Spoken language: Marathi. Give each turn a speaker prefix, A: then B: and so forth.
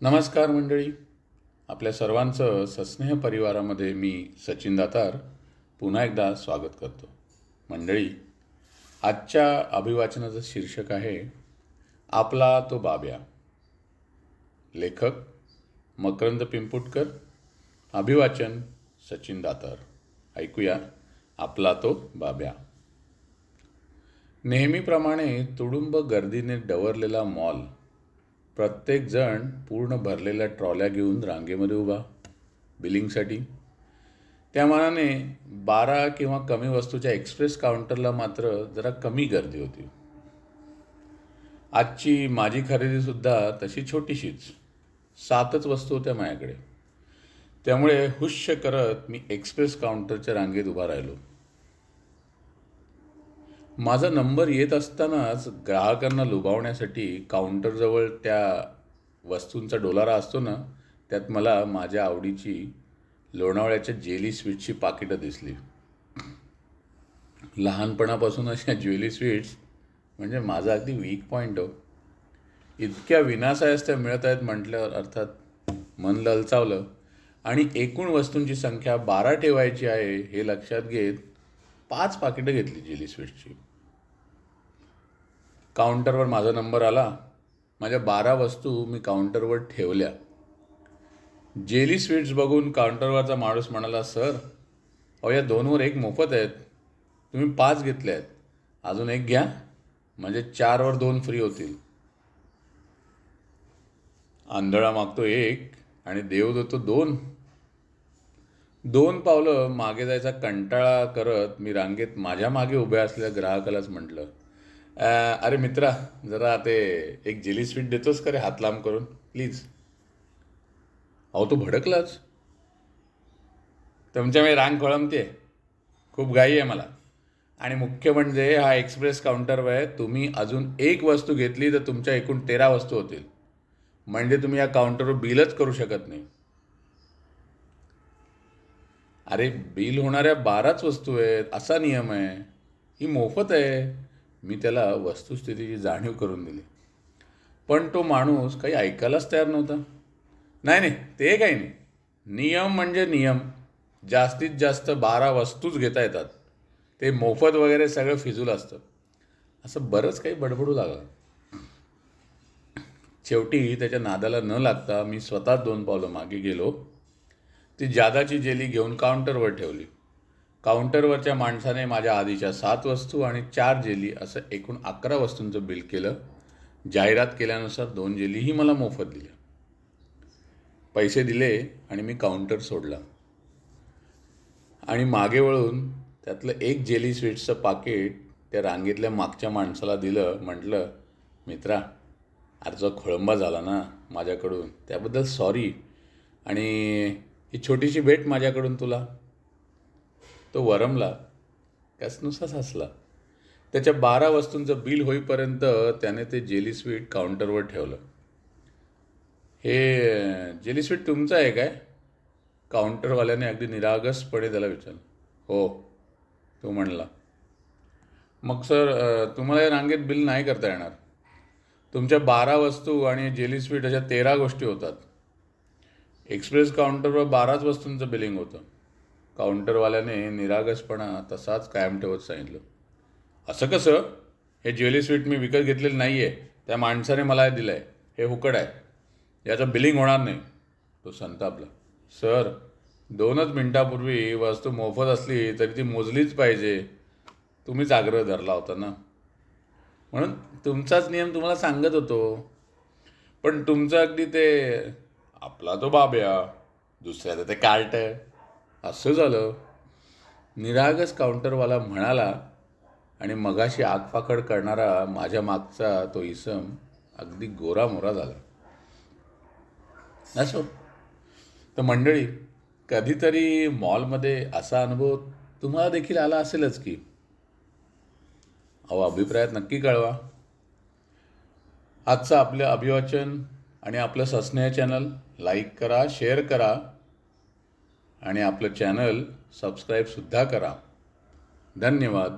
A: नमस्कार मंडळी. आपल्या सर्वांचं सस्नेह परिवारामध्ये मी सचिन दातार पुन्हा एकदा स्वागत करतो. मंडळी आजच्या अभिवाचनाचं शीर्षक आहे आपला तो बाब्या. लेखक मकरंद पिंपुटकर अभिवाचन सचिन दातार. ऐकूया आपला तो बाब्या. नेहमीप्रमाणे तुडुंब गर्दीने डवरलेला मॉल प्रत्येकजण पूर्ण भरलेल्या ट्रॉल्या घेऊन रांगेमध्ये उभा बिलिंगसाठी त्या मानाने बारा किंवा कमी वस्तूच्या एक्सप्रेस काउंटरला मात्र जरा कमी गर्दी होती. आजची माझी खरेदीसुद्धा तशी छोटीशीच. सातच वस्तू होत्या माझ्याकडे. त्यामुळे हुश्य करत मी एक्सप्रेस काउंटरच्या रांगेत उभा राहिलो. माझा नंबर येत असतानाच ग्राहकांना लुभावण्यासाठी काउंटरजवळ त्या वस्तूंचा डोलारा असतो ना त्यात मला माझ्या आवडीची लोणावळ्याच्या जेली स्वीट्सची पाकिटं दिसली. लहानपणापासून अशा ज्वेली स्वीट्स म्हणजे माझा अगदी वीक पॉईंट हो. इतक्या विनासायास त्या मिळत आहेत म्हटल्यावर अर्थात मन ललचावलं. आणि एकूण वस्तूंची संख्या बारा ठेवायची आहे हे लक्षात घेत पाच पाकिटं घेतली जेली स्वीट्सची काउंटरवर माझा नंबर आला. माझ्या बारा वस्तू मी काउंटरवर ठेवल्या. जेली स्वीट्स बघून काउंटरवरचा माणूस म्हणाला सर अहो या दोनवर एक मोफत आहेत. तुम्ही पाच घेतले आहेत अजून एक घ्या. म्हणजे चारवर दोन फ्री होतील. आंधळा मागतो एक आणि देव देतो दोन. दोन पावलं मागे जायचा कंटाळा करत मी रांगेत माझ्या मागे उभ्या असलेल्या ग्राहकालाच म्हटलं अरे मित्रा जरा ते एक जेली स्वीट देतोस का रे हात लांब करून? प्लीज. अहो तो भडकलाच तुमच्यामुळे म्हणजे रांग कळमते खूप घाई आहे मला. आणि मुख्य म्हणजे हा एक्सप्रेस काउंटरवर आहे तुम्ही अजून एक वस्तू घेतली तर तुमच्या एकूण तेरा वस्तू होतील. म्हणजे तुम्ही या काउंटरवर बिलच करू शकत नाही. अरे बिल होणाऱ्या बाराच वस्तू आहेत असा नियम आहे. ही मोफत आहे. मी त्याला वस्तुस्थितीची जाणीव करून दिली. पण तो माणूस काही ऐकायलाच तयार नव्हता. नाही नाही ते काही नाही. नियम म्हणजे नियम. जास्तीत जास्त बारा वस्तूच घेता येतात. ते मोफत वगैरे सगळं फिजूल असतं. असं बरंच काही बडबडू लागलं. शेवटी त्याच्या नादाला न लागता मी स्वतःच दोन पावलं मागे गेलो. ती जादाची जेली घेऊन काउंटरवर ठेवली. काउंटरवरच्या माणसाने माझ्या आधीच्या सात वस्तू आणि चार जेली असं एकूण अकरा वस्तूंचं बिल केलं. जाहिरात केल्यानुसार दोन जेलीही मला मोफत दिल्या. पैसे दिले आणि मी काउंटर सोडला. आणि मागे वळून त्यातलं एक जेली स्वीट्सचं पाकिट त्या रांगेतल्या मागच्या माणसाला दिलं. म्हटलं मित्रा अर्ज खोळंबा झाला ना माझ्याकडून. त्याबद्दल सॉरी आणि ही छोटीशी भेट माझ्याकडून तुला. तो वरमला त्याच नुसाच हसला त्याच्या बारा वस्तूंचं बिल होईपर्यंत त्याने ते जेली स्वीट काउंटरवर ठेवलं. हे जेली स्वीट तुमचं आहे काय? काउंटरवाल्याने अगदी निरागसपणे त्याला विचारलं. हो तो म्हणला. मग सर तुम्हाला या रांगेत बिल नाही करता येणार. तुमच्या बारा वस्तू आणि जेली स्वीट अशा तेरा गोष्टी होतात. एक्सप्रेस काउंटरवर बाराच वस्तूंचं बिलिंग होतं. काउंटरवाल्याने निरागसपणा तसाच कायम ठेवत सांगितलं. असं कसं? हे ज्वेलरी स्वीट मी विकत घेतलेलं नाही आहे त्या माणसाने मला हे दिलं आहे हे हुकड आहे. याचं बिलिंग होणार नाही. तो संतापला. सर दोनच मिनटापूर्वी वस्तू मोफत असली तरी ती मोजलीच पाहिजे. तुम्हीच आग्रह धरला होता ना? म्हणून तुमचाच नियम तुम्हाला सांगत होतो. पण तुमचं अगदी ते आपला तो बाब्या दुसऱ्याचं ते कार्ट असं झालं निरागस काउंटरवाला म्हणाला आणि मगाशी आगफाकड करणारा माझ्या मागचा तो इसम अगदी गोरामोरा झाला. असो. तर मंडळी कधीतरी मॉलमध्ये असा अनुभव तुम्हाला देखील आला असेलच की. अहो अभिप्रायात नक्की कळवा. आजचं आपलं अभिवाचन आणि आपलं सस्नेह चॅनल लाईक करा शेअर करा आणि आपलं चॅनल सबस्क्राईबसुद्धा करा. धन्यवाद.